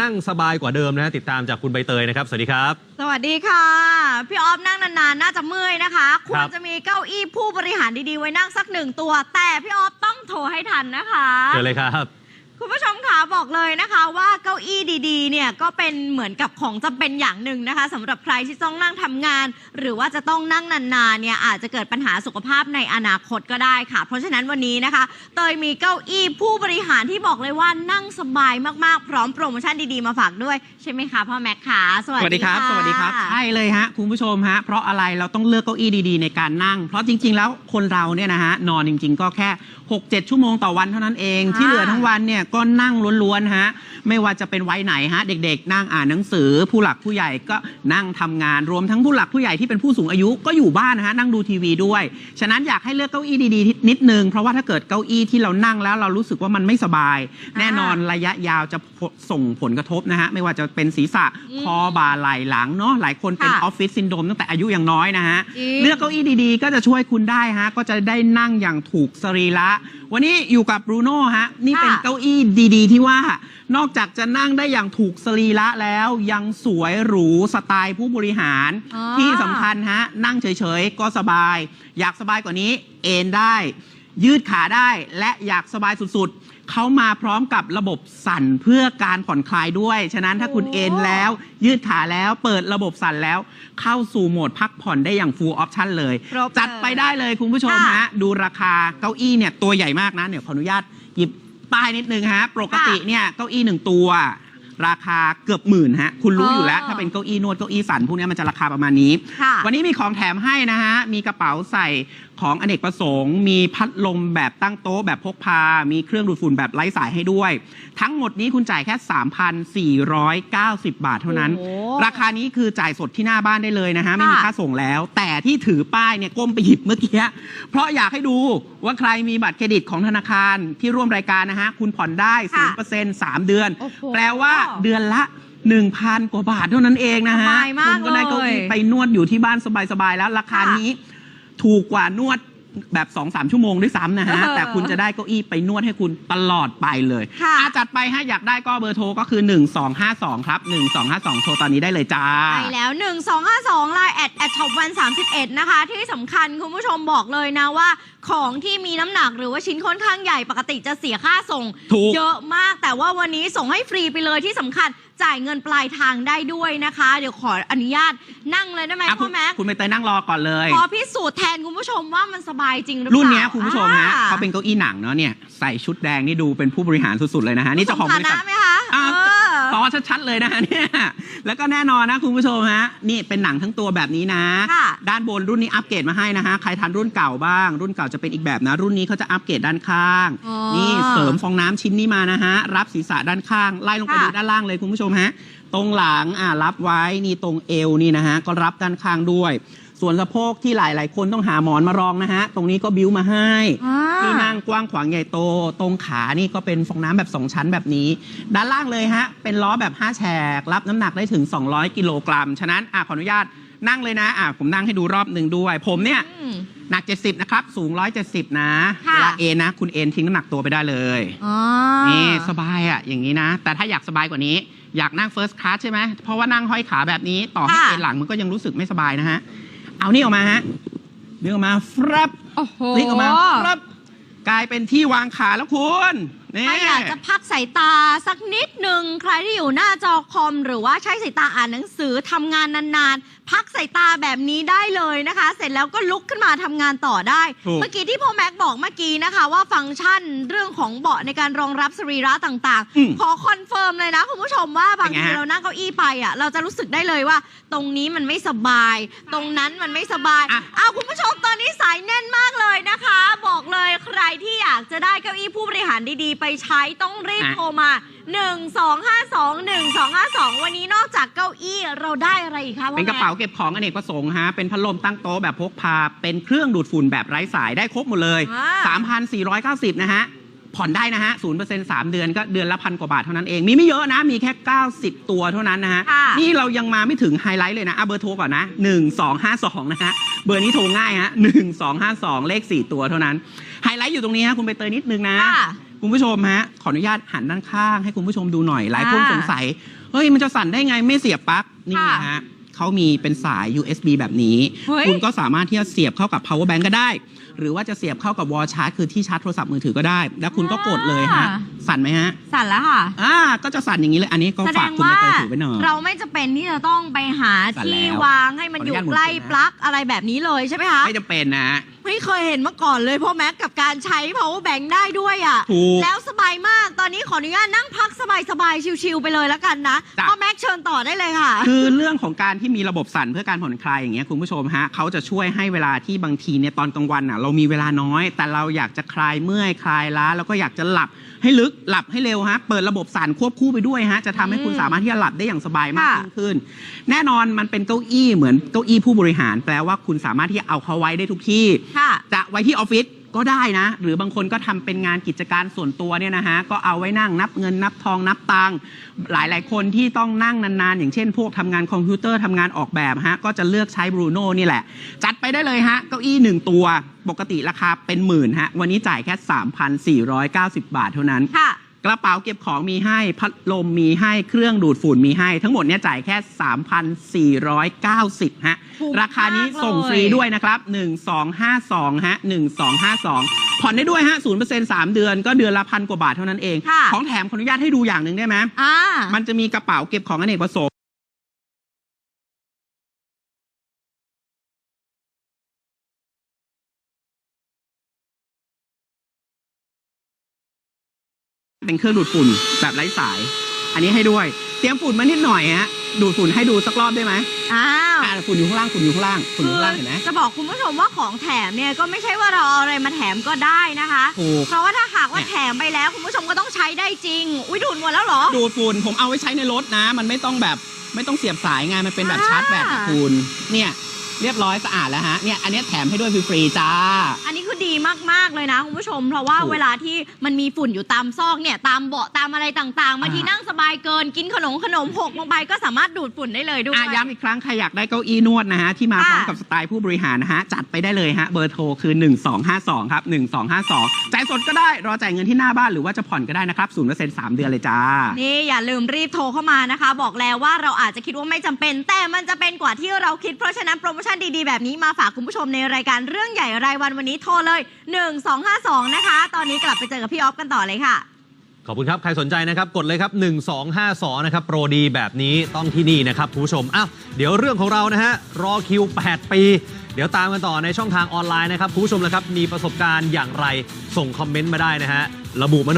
นั่งสบายกว่าเดิมนะติดตามจากคุณใบเตยนะครับ สวัสดีครับ สวัสดีค่ะ พี่ออฟนั่งนานๆ น่าจะเมื่อยนะคะ ควรจะมีเก้าอี้ผู้บริหารดีๆ ไว้นั่งสักหนึ่งตัว แต่พี่ออฟต้องโทรให้ทันนะคะเจอเลยครับ คุณผู้ชมค่ะบอกเลยนะคะว่าเก้าอี้ ดี ๆ เนี่ยก็เป็นเหมือนกับของจำเป็นอย่างหนึ่งนะคะสำหรับใครที่ต้องนั่งทำงาน หรือว่าจะต้องนั่งนานๆเนี่ยอาจจะเกิดปัญหาสุขภาพในอนาคตก็ได้ค่ะ เพราะฉะนั้นวันนี้นะคะ เตยมีเก้าอี้ผู้บริหารที่บอกเลยว่านั่งสบายมากๆ พร้อมโปรโมชั่นดีๆมาฝากด้วย ใช่ไหมคะพ่อแม็กค่ะสวัสสวัสดีดีครับะสวัสดีครับใช่เลยฮะคุณผู้ชมฮะเพราะอะไรเราต้องเลือกเก้าอี้ดีๆ ในการนั่ง เพราะจริง ๆ แล้วคนเราเนี่ยนะฮะนอนจริง ๆ ก็แค่ 6-7 ชั่วโมงต่อวันเท่านั้นเองค่ะที่เหลือทั้งวันเนี่ยก็นั่งล้วนๆฮะไม่ว่าจะเป็นวัยไหนฮะ เด็กๆ นั่งอ่านหนังสือ ผู้หลักผู้ใหญ่ก็นั่งทำงานรวมทั้งผู้หลักผู้ใหญ่ที่เป็นผู้สูงอายุก็อยู่บ้านนะฮะนั่งดูทีวีด้วย ฉะนั้นอยากให้เลือกเก้าอี้ดีๆนิดนึง เพราะว่าถ้าเกิดเก้าอี้ที่เรานั่งแล้วเรารู้สึกว่ามันไม่สบาย แน่นอนระยะยาวจะส่งผลกระทบนะฮะไม่ว่าจะเป็นศีรษะคอบ่าไหล่หลังเนาะหลายคนเป็นค่ะออฟฟิศซินโดรมตั้งแต่อายุยังน้อยนะฮะจริงเลือกเก้าอี้ดีๆ ก็จะช่วยคุณได้ฮะก็จะได้นั่งอย่างถูกสรีระ วันนี้อยู่กับบรูโน่ฮะ นี่เป็นค่ะเก้าอี้ดีๆ ที่ว่า นอกจากจะนั่งได้อย่างถูกสรีระแล้ว ยังสวยหรูสไตล์ผู้บริหารอ๋อที่สำคัญฮะ นั่งเฉยๆ ก็สบาย อยากสบายกว่านี้ เอนได้ ยืดขาได้และอยากสบายสุดๆ เขามาพร้อมกับระบบสั่นเพื่อการผ่อนคลายด้วย ฉะนั้นถ้าคุณโอ้เอนแล้ว ยืดขาแล้วเปิดระบบสั่นแล้ว เข้าสู่โหมดพักผ่อนได้อย่าง full option เลย ครบจัดไปได้เลยคุณผู้ชมค่ะ ฮะ ดูราคาเก้าอี้เนี่ยตัวใหญ่มากนะ เดี๋ยวขออนุญาตหยิบป้ายนิดนึงฮะ ปกติเนี่ยเก้าอี้หนึ่งตัว ราคาเกือบหมื่นฮะ คุณรู้อ๋อออยู่แล้วถ้าเป็นเก้าอี้นวดเก้าอี้สั่นพวกเนี้ยมันจะราคาประมาณนี้ ค่ะ วันนี้มีของแถมให้นะฮะ มีกระเป๋าใส่ ของอเนกประสงค์ มีพัดลมแบบตั้งโต๊ะแบบพกพา มีเครื่องดูดฝุ่นแบบไร้สายให้ด้วย ทั้งหมดนี้คุณจ่ายแค่ 3,490 บาทเท่านั้น โอ้ราคานี้คือจ่ายสดที่หน้าบ้านได้เลยนะฮะ ไม่มีค่ะค่าส่งแล้ว แต่ที่ถือป้ายเนี่ยก้มไปหยิบเมื่อกี้ เพราะอยากให้ดูว่าใครมีบัตรเครดิตของธนาคารที่ร่วมรายการนะฮะ คุณผ่อนได้ค่ะ0% 3เดือน โอ้โหแปลว่าเดือนละ 1,000 กว่าบาทเท่านั้นเองนะฮะสบายมากคุณก็ได้เก้าอี้เลยไปนวดอยู่ที่บ้านสบายๆแล้วราคาค่ะ นี้ ถูกกว่านวด แบบ2-3ชั่วโมงด้วยซ้ำนะฮะ เออแต่คุณจะได้เก้าอี้ไปนวดให้คุณตลอดไปเลยค่ะ อ่จัดไปฮะอยากได้ก็เบอร์โทรก็คือ 1252 ครับ 1252 โทรตอนนี้ได้เลยจ้าใช่แล้ว 1252ไลน์แอดแอดช็อปวัน31 นะคะ ที่สำคัญคุณผู้ชมบอกเลยนะว่า ของที่มีน้ำหนักหรือว่าชิ้นค่อนข้างใหญ่ปกติจะเสียค่าส่ง ถูก เยอะมากแต่ว่าวันนี้ส่งให้ฟรีไปเลยที่สำคัญจ่ายเงินปลายทางได้ด้วยนะคะ เดี๋ยวขออนุญาตนั่งเลยได้ไหมอะพ่คุอณแม็กคุณไปเตยนั่งรอก่อนเลย ขอพิสูจน์แทนคุณผู้ชมว่ามันสบายจริงหรือเปล่ารุ่นเนี้ยคุณผู้ชมฮะอ่เขาเป็นเก้าอี้หนังเนาะเนี่ยใส่ชุดแดงนี่ดูเป็นผู้บริหารสุดๆเลยนะฮะนี่เจ้าของบริษัทสมฐานะไหมคะอ่าเออ ต่อชัดๆเลยนะฮะเนี่ย แล้วก็แน่นอนนะคุณผู้ชมฮะ นี่เป็นหนังทั้งตัวแบบนี้นะ ค่ะด้านบนรุ่นนี้อัปเกรดมาให้นะฮะ ใครทันรุ่นเก่าบ้าง รุ่นเก่าจะเป็นอีกแบบนะ รุ่นนี้เขาจะอัปเกรดด้านข้าง อ๋อนี่เสริมฟองน้ำชิ้นนี้มานะฮะ รับศีรษะด้านข้าง ไล่ลงไปค่ะ ดูด้านล่างเลยคุณผู้ชมฮะ ตรงหลังอ่ารับไว้ นี่ตรงเอวนี่นะฮะ ก็รับด้านข้างด้วย ส่วนสะโพกที่หลาย ๆ คนต้องหาหมอนมารองนะฮะ ตรงนี้ก็บิ้วมาให้ อ่า ที่นั่งกว้างขวางใหญ่โต ตรงขานี่ก็เป็นฟองน้ำแบบ 2 ชั้นแบบนี้ ด้านล่างเลยฮะ เป็นล้อแบบ 5 แฉก รับน้ำหนักได้ถึง 200 กิโลกรัม ฉะนั้นอะขออนุญาตนั่งเลยนะอะผมนั่งให้ดูรอบหนึ่งด้วย ผมเนี่ย อืม หนัก 70 นะครับ สูง 170 นะค่ะ เวลาเอนนะ คุณเอนทิ้งน้ำหนักตัวไปได้เลย อ๋อนี่สบายอะอย่างนี้นะ แต่ถ้าอยากสบายกว่านี้ อยากนั่ง First Class ใช่ไหมเพราะว่านั่งห้อยขาแบบนี้ ต่อให้ค่ะเอนหลังมันก็ยังรู้สึกไม่สบายนะฮะ เอานี่ออกมาฮะดึงออกมาฟรับโอ้โหพลิกออกมาครับกลายเป็นที่วางขาแล้วคุณ นี่ ถ้าอยากจะพักสายตาสักนิดหนึ่งใครที่อยู่หน้าจอคอม หรือว่าใช้สายตาอ่านหนังสือทำงานนานๆ พักสายตาแบบนี้ได้เลยนะคะ เสร็จแล้วก็ลุกขึ้นมาทำงานต่อได้ ถูกเมื่อกี้ที่พ่อแม็กบอกเมื่อกี้นะคะว่าฟังก์ชันเรื่องของเบาะในการรองรับสรีระต่างอืมๆ ขอคอนเฟิร์มเลยนะคุณผู้ชมว่าบางเป็นไงทีฮะ เรานั่งเก้าอี้ไปอะเราจะรู้สึกได้เลยว่า ตรงนี้มันไม่สบาย ตรงนั้นมันไม่สบาย อะ เอาคุณผู้ชมตอนนี้สายแน่นมากเลยนะคะ บอกเลยใครที่อยากจะได้เก้าอี้ผู้บริหารดีๆไปใช้ต้องรีบอะโทรมา 1252 1252 วันนี้นอกจากเก้าอี้เราได้อะไรอีกคะพ่อเป็นกระเป๋าแม่เก็บของอเนกประสงค์ฮะ เป็นพัดลมตั้งโต๊ะแบบพกพา เป็นเครื่องดูดฝุ่นแบบไร้สายได้ครบหมดเลยอ่า3,490 นะฮะผ่อนได้นะฮะ0% 3เดือนก็เดือนละพันกว่าบาทเท่านั้นเอง มีไม่เยอะนะ มีแค่ 90 ตัวเท่านั้นนะฮะค่ะนี่เรายังมาไม่ถึงไฮไลท์เลยนะอะเบอร์โทรก่อนนะ 1252 นะฮะ เบอร์นี้โทรง่ายฮะ 1252 เลข 4 ตัวเท่านั้น ไฮไลท์อยู่ตรงนี้ฮะ คุณไปเตยนิดนึงนะ ค่ะคุณผู้ชมฮะ ขออนุญาตหันด้านข้างให้คุณผู้ชมดูหน่อย หลายคนอ่าสงสัย เฮ้ย มันจะสั่นได้ไงไม่เสียบปลั๊กนี่ค่ะฮะเขามีเป็นสาย USB แบบนี้ เฮ้ย คุณก็สามารถที่จะเสียบเข้ากับ power bank ก็ได้ หรือว่าจะเสียบเข้ากับ wall charge คือที่ชาร์จโทรศัพท์มือถือก็ได้ แล้วคุณก็กดเลยฮะ สั่นไหมฮะ สั่นแล้วค่ะ อ่า ก็จะสั่นอย่างนี้เลย อันนี้ก็แสดฝากงคุณว่า ไปเตยถือไว้หน่อย เราไม่จะเป็นที่จะต้องไปหาสั่นแล้วที่วางให้มันขอออนุยู่ญาตหมุนใกล้ขึ้นนะปลั๊กอะไรแบบนี้เลยใช่ไหมคะ ไม่จำเป็นนะ ไม่เคยเห็นมาก่อนเลยพ่อแม็กกับการใช้ power bank ได้ด้วยอะ ถูกแล้วสบายมากตอนนี้ขออนุญาตนั่งพักสบายๆ ชิวๆไปเลยแล้วกันนะ จ้ะ พ่อแม็กเชิญต่อได้เลยค่ะ คือเรื่องของการที่มีระบบสั่นเพื่อการผ่อนคลายอย่างเงี้ยคุณผู้ชมฮะเขาจะช่วยให้เวลาที่บางทีเนี่ยตอนกลางวันอะเรามีเวลาน้อย แต่เราอยากจะคลายเมื่อยคลายล้าแล้วก็อยากจะหลับให้ลึกหลับให้เร็วฮะเปิดระบบสั่นควบคู่ไปด้วยฮะจะทำให้คุณอืมสามารถที่จะหลับได้อย่างสบายมากค่ะยิ่งขึ้น แน่นอนมันเป็นเก้าอี้เหมือนเก้าอี้ผู้บริหาร แปลว่าคุณสามารถที่จะเอาเขาไว้ได้ทุกที่ ค่ะ จะไว้ที่ออฟฟิศ ก็ได้นะ หรือบางคนก็ทำเป็นงานกิจการส่วนตัวเนี่ยนะฮะก็เอาไว้นั่งนับเงินนับทองนับตังค์หลายๆ คนที่ต้องนั่งนานๆ อย่างเช่น พวกทำงานคอมพิวเตอร์ทำงานออกแบบฮะก็จะเลือกใช้บรูโน่นี่แหละ จัดไปได้เลยฮะ เก้าอี้หนึ่งตัวปกติราคาเป็นหมื่นฮะ วันนี้จ่ายแค่ 3,490 บาทเท่านั้นค่ะ ระเป๋าเก็บของมีให้พัดลมมีให้เครื่องดูดฝุ่นมีให้ ทั้งหมดเนี่ยจ่ายแค่ 3,490ฮะถูกราคานี้มากเลยส่งฟรีด้วยนะครับ 1252ฮะ1252 ผ่อนได้ด้วยฮะ0% 3 เดือนก็เดือนละพันกว่าบาทเท่านั้นเอง ค่ะ ของแถมขออนุญาตให้ดูอย่างหนึ่งได้ไหมอ่า มันจะมีกระเป๋าเก็บของอเนกประสงค์ เป็นเครื่องดูดฝุ่นแบบไร้สาย อันนี้ให้ด้วย เตรียมฝุ่นมานิดหน่อยฮะ ดูดฝุ่นให้ดูสักรอบได้ไหมอ้าวอ่าฝุ่นอยู่ข้างล่างฝุ่นอยู่ข้างล่างฝุ่นอยู่ข้างล่างเห็นไหม จะบอกคุณผู้ชมว่าของแถมเนี่ยก็ไม่ใช่ว่าเราเอาอะไรมาแถมก็ได้นะคะ ถูกเพราะว่าถ้าหากว่าเนี่ย แถมไปแล้วคุณผู้ชมก็ต้องใช้ได้จริง อุ้ยดูดหมดแล้วเหรอ ดูดฝุ่นผมเอาไว้ใช้ในรถนะ มันไม่ต้องแบบไม่ต้องเสียบสายไงมันเป็นแบบอ่าชาร์จแบตอะคุณเนี่ย เรียบร้อยสะอาดแล้วฮะเนี่ยอันเนี้ยแถมให้ด้วยฟรีๆจ้า อันนี้คือดีมาก ๆ เลยนะคุณผู้ชม เพราะว่าถูกเวลาที่มันมีฝุ่นอยู่ตามซอกเนี่ยตามเบาะตามอะไรต่างๆบางทีอ่านั่ นั่งสบายเกินกินขนมขนมหกลงไปก็สามารถดูดฝุ่นได้เลยด้วย อะย้ำอีกครั้งใครอยากได้เก้าอี้นวดนะฮะ ที่มาพร้อมค่ะกับสไตล์ผู้บริหารนะฮะ จัดไปได้เลยฮะ เบอร์โทรคือ 1252 ครับ 1252 จ่ายสดก็ได้ รอจ่ายเงินที่หน้าบ้านหรือว่าจะผ่อนก็ได้นะครับ0%เ3เดือนเลยจ้า นี่อย่าลืมรีบโทรเข้ามานะคะ บอกแล้วว่าเราอาจจะคิดว่าไม่จำเป็น แต่มันจะเป็นกว่าที่เราคิดเพราะฉะนั้นโปรโมชั่นดีๆ แบบนี้มาฝากคุณผู้ชมในรายการเรื่องใหญ่รายวันวันนี้โทรเลย 1252 นะคะ ตอนนี้กลับไปเจอกับพี่ออฟกันต่อเลยค่ะ ขอบคุณครับ ใครสนใจนะครับ กดเลยครับ 1252 นะครับ โปรดีแบบนี้ต้องที่นี่นะครับคุณผู้ชมอ้าวเดี๋ยวเรื่องของเรานะฮะ รอคิว 8 ปี เดี๋ยวตามกันต่อในช่องทางออนไลน์นะครับคุณผู้ชมแล้วครับ มีประสบการณ์อย่างไร ส่งคอมเมนต์มาได้นะฮะ ระบุมาหน่อย